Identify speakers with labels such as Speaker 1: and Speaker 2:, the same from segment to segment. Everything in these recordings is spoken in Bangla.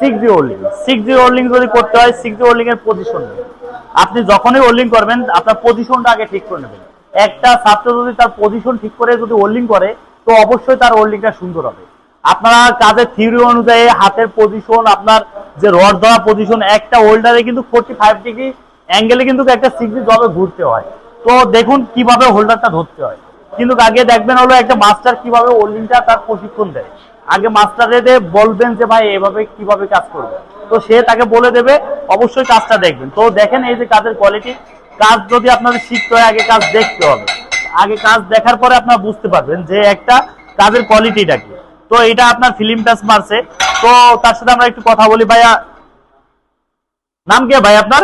Speaker 1: সিক্স ওল্ডিং সিক্স ওল্ডিং যদি করতে হয় সিক্স ওল্ডিং এর পজিশন আপনি যখনই ওল্ডিং করবেন, আপনার পজিশনটা আগে ঠিক করে নেবেন। একটা ছাত্র যদি তার পজিশন ঠিক করে যদি ওল্ডিং করে, তো অবশ্যই তার ওল্ডিংটা সুন্দর হবে। আপনার কাজের থিওরি অনুযায়ী হাতের পজিশন আপনার যে রড ধরা পজিশন একটা হোল্ডারে কিন্তু ফোর্টি ফাইভ ডিগ্রি অ্যাঙ্গেলে কিন্তু একটা সিক্স জবে ঘুরতে হয়। তো দেখুন কীভাবে হোল্ডারটা ধরতে হয়। কিন্তু আগে দেখবেন হলো একটা মাস্টার কীভাবে ওল্ডিংটা তার প্রশিক্ষণ দেয়। আগে মাস্টারে বলবেন যে ভাই এভাবে কীভাবে কাজ করবে? তো সে তাকে বলে দেবে অবশ্যই কাজটা দেখবেন। তো দেখেন এই যে কাজের কোয়ালিটি কাজ যদি আপনাদের শিখতে হয় আগে কাজ দেখতে হবে। আগে কাজ দেখার পরে আপনারা বুঝতে পারবেন যে একটা কাজের কোয়ালিটিটা কি। তো এটা আপনার ফিল্ম টাচ মারছে। তো তার সাথে আমরা একটু কথা বলি ভাইয়া। নাম কি ভাই আপনার?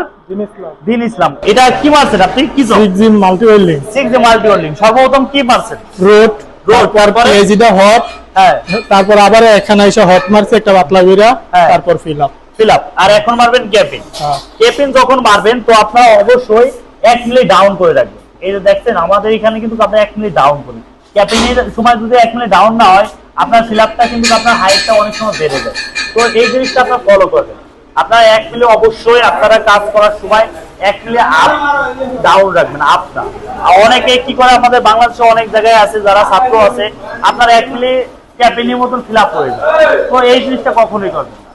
Speaker 1: দিন ইসলাম। এটা কি মারছেন আপনি? কি
Speaker 2: six multi welding
Speaker 1: six multi welding সর্বপ্রথম কি মারছেন?
Speaker 2: রোড তারপর
Speaker 1: তারপরে?
Speaker 2: এজিটা হট
Speaker 1: হ্যাঁ।
Speaker 2: তারপর আবার এখানে এসে হট মারছে একটা পাতলা বিরা
Speaker 1: হ্যাঁ।
Speaker 2: তারপর ফিল আপ
Speaker 1: ফিল আপ আর এখন মারবেন ক্যাপিং
Speaker 2: হ্যাঁ।
Speaker 1: ক্যাপিং যখন মারবেন তো আপনারা অবশ্যই এক মিনিট ডাউন করে রাখবেন। এই যে দেখছেন আমাদের এখানে কিন্তু আমরা এক মিনিট ডাউন করি ক্যাপিং এর সময় যদি এক মিনিট ডাউন না হয় আপনার ফিল আপটা কিন্তু আপনার হাইটটা অনেক সময় বেড়ে যায়। তো এই জিনিসটা আপনার ফলো করবেন। আপনারা এক মিলে অবশ্যই আপনারা কাজ করার সময় এক মিলে আপ ডাউন রাখবেন আপটা অনেকে কি করে আমাদের বাংলাদেশে অনেক জায়গায় আছে যারা ছাত্র আছে আপনারা এক মিলে ক্যাপিং এর মতন ফিল আপ করে যায় তো এই জিনিসটা কখনোই করবেন না।